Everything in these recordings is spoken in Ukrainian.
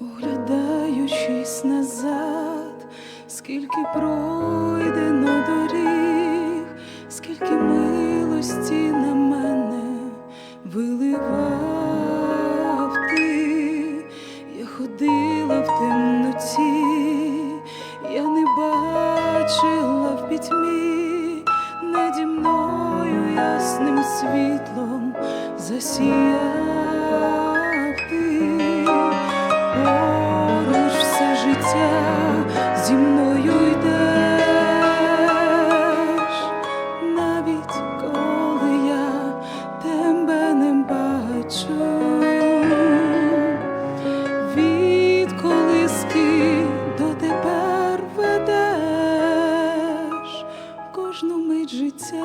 Оглядаючись назад, скільки пройдено доріг, скільки милості на мене виливав засіяв ти. Поруч все життя зі мною йдеш, навіть коли я тебе не бачу, від колиски до тепер ведеш кожну мить життя,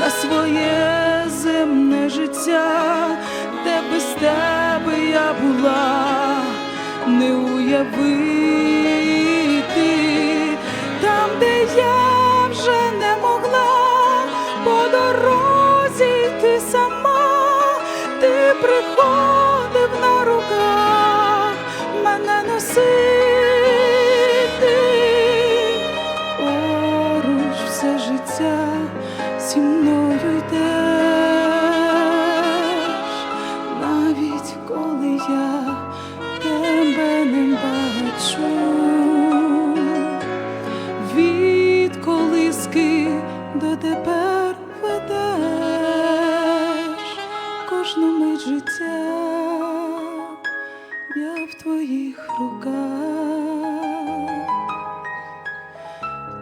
на своє земне життя, де без тебе я була, не уявити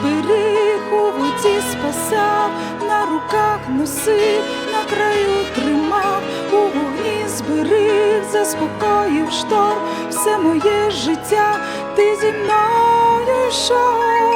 Зберіг, у воді спасав, на руках носив, на краю тримав, у вогні зберіг, заспокоїв шторм, все моє життя, ти зі мною йшов.